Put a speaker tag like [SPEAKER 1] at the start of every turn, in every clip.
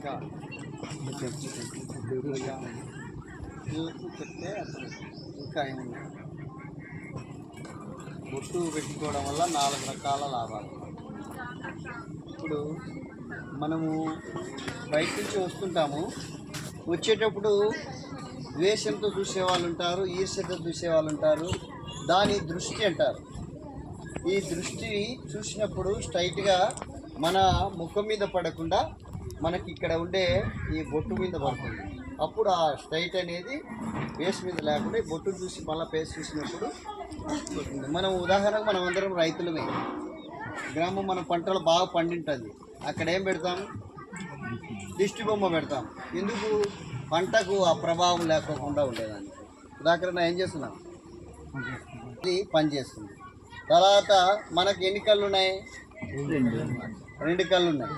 [SPEAKER 1] ఇంకా దేవుడుగా పిల్లలకు చెప్తే అసలు ఇంకా ఏమున్నాయి బొట్టు పెట్టుకోవడం వల్ల నాలుగు రకాల లాభాలు. ఇప్పుడు మనము బయట నుంచి వస్తుంటాము. వచ్చేటప్పుడు ద్వేషంతో చూసే వాళ్ళు ఉంటారు ఈర్ష్యతో చూసే వాళ్ళు ఉంటారు. దాని దృష్టి అంటారు. ఈ దృష్టి చూసినప్పుడు స్ట్రైట్గా మన ముఖం మీద పడకుండా మనకి ఇక్కడ ఉండే ఈ బొట్టు మీద పడుతుంది. అప్పుడు ఆ స్ట్రైట్ అనేది పేస్ట్ మీద లేకుండా ఈ బొట్టు చూసి మళ్ళీ పేస్ట్ చూసినప్పుడు మనం ఉదాహరణకు మనం అందరం రైతులమే. గ్రామం మన పంటలు బాగా పండింటుంది. అక్కడ ఏం పెడతాం? దిష్టి బొమ్మ పెడతాం. ఎందుకు? పంటకు ఆ ప్రభావం లేకుండా ఉండేదాన్ని. ఉదాహరణ ఏం చేస్తున్నాం? ఇది పని చేస్తుంది. తర్వాత మనకు ఎన్ని కళ్ళు ఉన్నాయి రెండు కళ్ళు ఉన్నాయి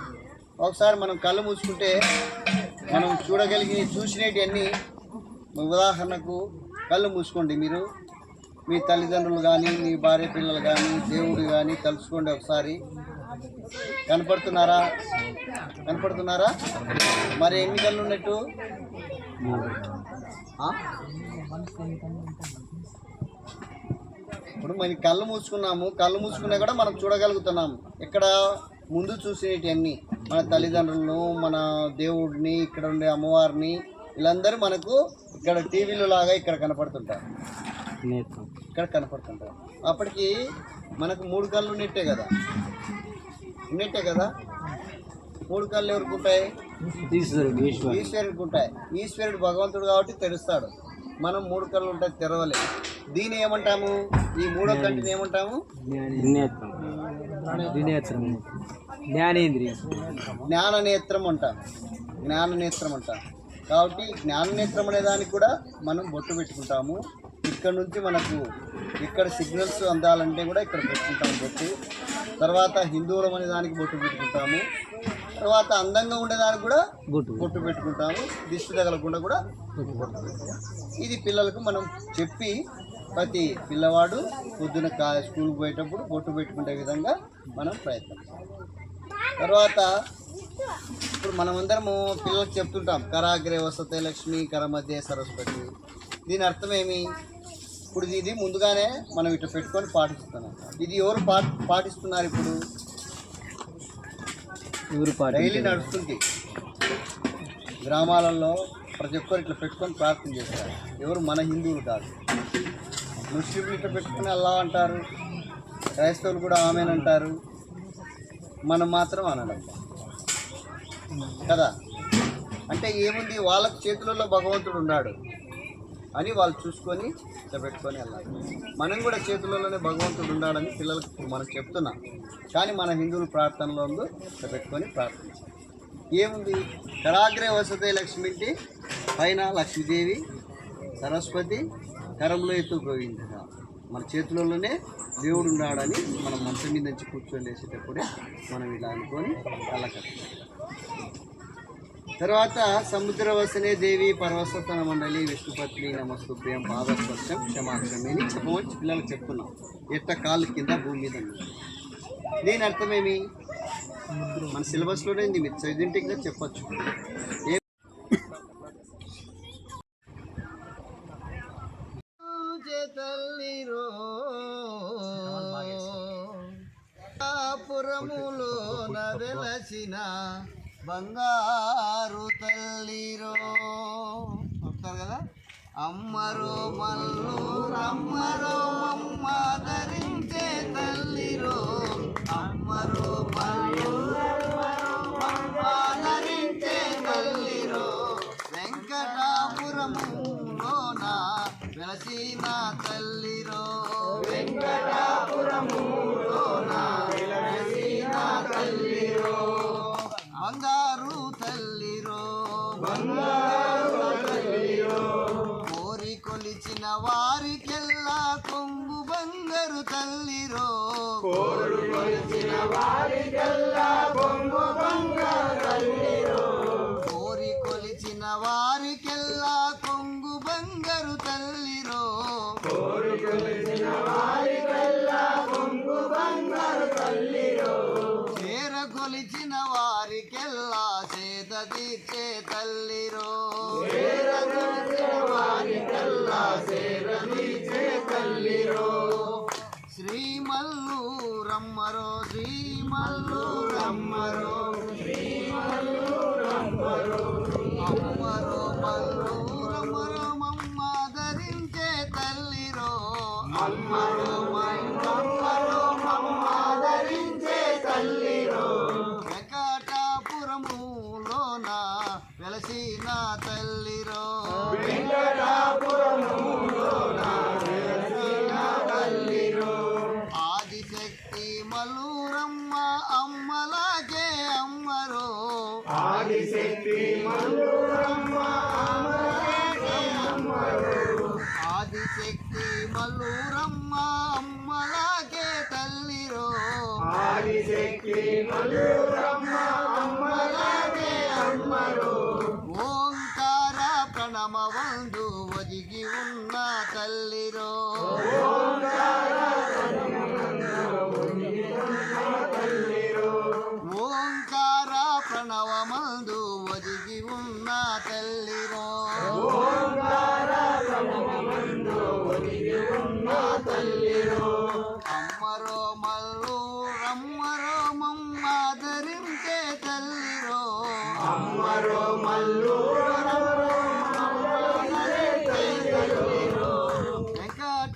[SPEAKER 1] ఒకసారి మనం కళ్ళు మూసుకుంటే మనం చూడగలిగి చూసినవన్నీ ఉదాహరణకు కళ్ళు మూసుకోండి మీరు. మీ తల్లిదండ్రులు కానీ మీ భార్య పిల్లలు కానీ దేవుడు కానీ తలుచుకోండి ఒకసారి. కనపడుతున్నారా? కనపడుతున్నారా? మరి ఎన్ని కళ్ళు ఉన్నట్టు? ఇప్పుడు మన కళ్ళు మూసుకున్నాము. కళ్ళు మూసుకున్నా కూడా మనం చూడగలుగుతున్నాము. ఇక్కడ ముందు చూసేటివన్నీ మన తల్లిదండ్రులను మన దేవుడిని ఇక్కడ ఉండే అమ్మవారిని వీళ్ళందరూ మనకు ఇక్కడ టీవీలో లాగా ఇక్కడ కనపడుతుంటారు. ఇక్కడ కనపడుతుంటారు. అప్పటికి మనకు మూడు కళ్ళు ఉన్నట్టే కదా? ఉన్నట్టే కదా? మూడు కళ్ళు ఎవరికి ఉంటాయి? ఈశ్వరుడికి ఉంటాయి. ఈశ్వరుడు భగవంతుడు కాబట్టి తెరుస్తాడు మనం మూడు కళ్ళు ఉంటాయి తెరవలేదు దీని ఏమంటాము? ఈ మూడో కంటిని ఏమంటాము?
[SPEAKER 2] జ్ఞానేంద్రియం.
[SPEAKER 1] జ్ఞాన నేత్రం అంటాం జ్ఞాన నేత్రం అంటాం కాబట్టి జ్ఞాన నేత్రం అనే దానికి కూడా మనం బొట్టు పెట్టుకుంటాము. ఇక్కడ నుంచి మనకు ఇక్కడ సిగ్నల్స్ అందాలంటే కూడా ఇక్కడ పెట్టుకుంటాము బొట్టు. తర్వాత హిందువులం అనే దానికి బొట్టు పెట్టుకుంటాము. తర్వాత అందంగా ఉండేదానికి కూడా
[SPEAKER 2] బొట్టు
[SPEAKER 1] బొట్టు పెట్టుకుంటాము. దిష్టి తగలకుండా కూడా ఇది పిల్లలకు మనం చెప్పి ప్రతి పిల్లవాడు పొద్దున కా స్కూల్కి పోయేటప్పుడు బొట్టు పెట్టుకునే విధంగా మనం ప్రయత్నం. తర్వాత ఇప్పుడు మనమందరము పిల్లలకు చెప్తుంటాం కరాగ్రే వసతే లక్ష్మి కర మధ్య సరస్వతి. దీని అర్థం ఏమి? ఇప్పుడు ఇది ముందుగానే మనం ఇట్లా పెట్టుకొని పాటిస్తున్నాం. ఇది ఎవరు పా పాటిస్తున్నారు ఇప్పుడు?
[SPEAKER 2] పాట
[SPEAKER 1] డైలీ నడుస్తుంది. గ్రామాలలో ప్రతి ఒక్కరు ఇట్లా పెట్టుకొని ప్రార్థన చేస్తారు. ఎవరు మన హిందువులు కాదు. ముస్లింలు ఇట్లా పెట్టుకుని అల్లా అంటారు. క్రైస్తవులు కూడా ఆమెనంటారు మనం మాత్రం అనడం కదా? అంటే ఏముంది? వాళ్ళ చేతులలో భగవంతుడు ఉన్నాడు అని వాళ్ళు చూసుకొని ఇట్లా పెట్టుకొని వెళ్ళాలి. మనం కూడా చేతులలోనే భగవంతుడు ఉన్నాడని పిల్లలకు మనం చెప్తున్నాం. కానీ మన హిందువుల ప్రార్థనలో ఉందో పెట్టుకొని ప్రార్థించాలి. ఏముంది? కరాగ్రే వసతే లక్ష్మింటి పైన లక్ష్మీదేవి సరస్వతి కరంలో ఎత్తు గోవింద మన చేతులలోనే దేవుడు ఉన్నాడని మనం మంచం మీద నుంచి కూర్చొని లేచేటప్పుడే మనం ఇలా అనుకొని అలా తర్వాత సముద్రవసనే దేవి పర్వస్తన మండలి విష్ణుపత్ని నమస్తుభ్యం పాదస్పర్శం క్షమాక్షమేని చెప్పవచ్చు. పిల్లలకు చెప్తున్నాం. ఎట్ట కాళ్ళు కింద భూమి మీద దీని అర్థమేమి మన సిలబస్లోనే ఉంది. మీరు చదివింటిగా చెప్పచ్చు. వెలసిన బంగారు తల్లిరో. వస్తారు కదా? అమ్మరో మల్లు అమ్మరో అమ్మ ధరించే తల్లిరో. అమ్మరో మల్లు అమ్మ ధరించే తల్లిరో. వెంకటాపురములోన వెలసిన తల్లి తల్లిరో కోరు కొలిచిన వారికల్లా బొంగు బొంగ తల్లిరో కోరి కొలిచిన వారికెల్లా కొంగు బంగారు తల్లిరో కోరి కొలిచిన వారికల్లా కొంగు బంగారు తల్లిరో చేర
[SPEAKER 3] కొలిచిన వారికెల్లా చేత తీర్చే తల్లిరో చేర కొలిచిన వారికెల్లా చేత శ్రీమల్లు రమ్మరో మల్లూరమ్మ రమ్మరో అమ్మరో మల్లు రమ్మరో మమ్మ ధరించే తల్లిరో అమ్మరో ఆదిశక్తి మల్లూరమ్మ
[SPEAKER 4] ఆదిశక్తి మల్లూరమ్మ
[SPEAKER 3] అమ్మలాగే తల్లిరో.
[SPEAKER 4] ఆదిశక్తి మల్లూరమ్మ అమ్మలాగే అమ్మరు.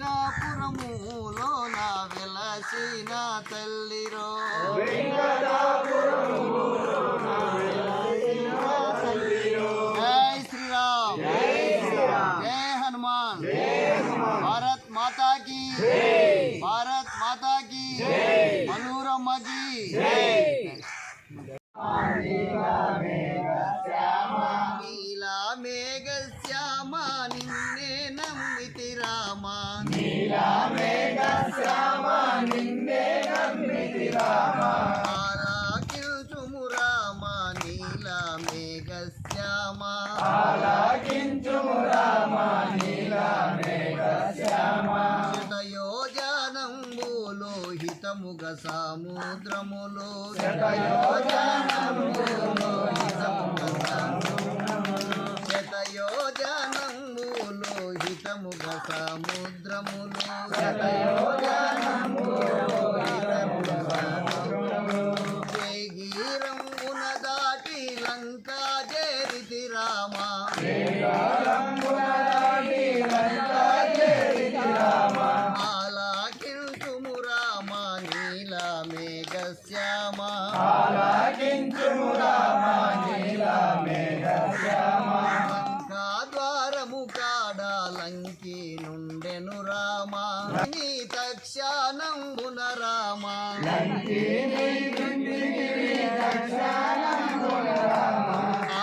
[SPEAKER 3] వెంకటాపురములో నా వెలసిన తల్లిరో. జై శ్రీరామ్. జై హనుమాన్. భారత్ మాతా కీ భారత్ మాతా కీ మనురమ్మ కీ ఆరాకిల్చుము రామ నీలా మేఘ శ్యామ శతయోజనంబులో హితముగ సముద్రములో శతయోజనంబులో హితముగ సముద్రములు సతయోగా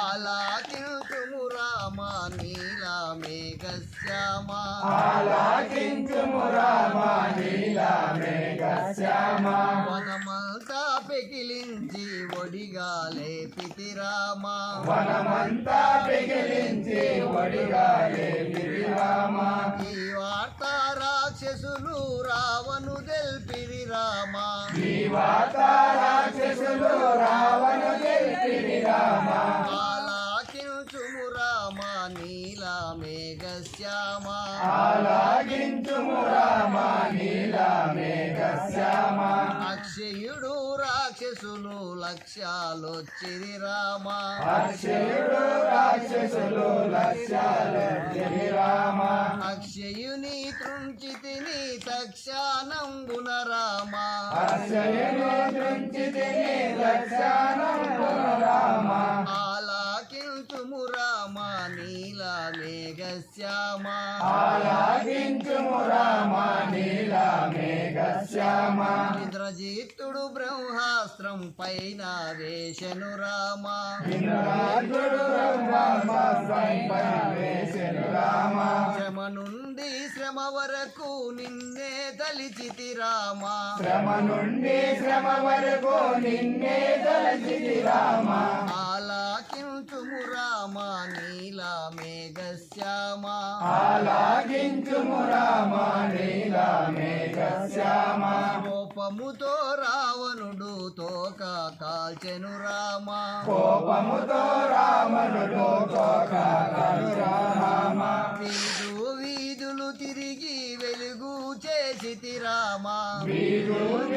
[SPEAKER 3] ఆలాకించుము రామ నీల మేఘ శ్యామ వనమంతా పెకిలించి ఒడిగా లేపితి రామ.
[SPEAKER 4] వనమంతా పిగిలించి ఒడిగా లేపిరి రామ.
[SPEAKER 3] ఈ వార్త రాక్షసులు రావను తెల్పిరి రామ.
[SPEAKER 4] ఈ వాత రాక్షసులు రావణ గెలిపిరి రామ.
[SPEAKER 3] ఆలాకించుము రామ నీల మేఘ శ్యామ
[SPEAKER 4] ఆలాగించుము రామ నీల మేఘ శ్యామ
[SPEAKER 3] అక్షయుడు రాక్షసులు లక్ష్యాలొచ్చిరి రామ.
[SPEAKER 4] అక్షయుడు రాక్షసులు లక్ష్యాలు జరి రామ.
[SPEAKER 3] అక్షయుని తృంచితిని తక్షానంగున రామ.
[SPEAKER 4] అక్షయుని దృంచితిని లక్షానం రామ. ఆలాగించుము రామ నీల
[SPEAKER 3] ఇంద్రజిత్తుడు బ్రహ్మాస్త్రం పైన వేషను రామ.
[SPEAKER 4] ఇంద్రాజుడు బ్రహ్మాస్త్రంపై వేసెను రామ.
[SPEAKER 3] శ్రమ నుండి శ్రమ వరకు నిన్నే తలిచితి రామ.
[SPEAKER 4] శ్రమ నుండి శ్రమ వరకు నిన్నే తలచితి రామ.
[SPEAKER 3] రామ నీల మేఘ శ్యామ.
[SPEAKER 4] ఆలాగించుము రామ నీల మేఘ శ్యామ.
[SPEAKER 3] ఓ కోపముతో రావణుడు తోక కాల్చెను రామ.
[SPEAKER 4] కోపముతో రామనుడు తోకాడు రామ.
[SPEAKER 3] వీధు వీధులు తిరిగి వెలుగు చేసి రామ.
[SPEAKER 4] వీధులు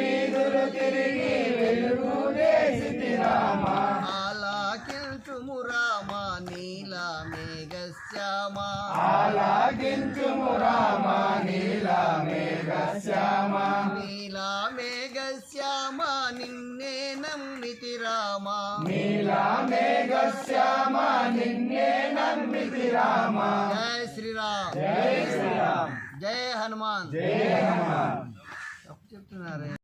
[SPEAKER 4] ఆలాగించుము రామ నీల మేఘ శ్యామ
[SPEAKER 3] నీల మేఘశ్యామ నిన్నే నమ్మితి రామ.
[SPEAKER 4] నీల మేఘ శ్యామ నిన్నే నమ్మితి రామ.
[SPEAKER 3] జయ శ్రీరామ్.
[SPEAKER 4] జై శ్రీరామ్.
[SPEAKER 3] జయ హనుమాన్.
[SPEAKER 4] జయ హనుమాన్.
[SPEAKER 3] చెప్తున్నారే?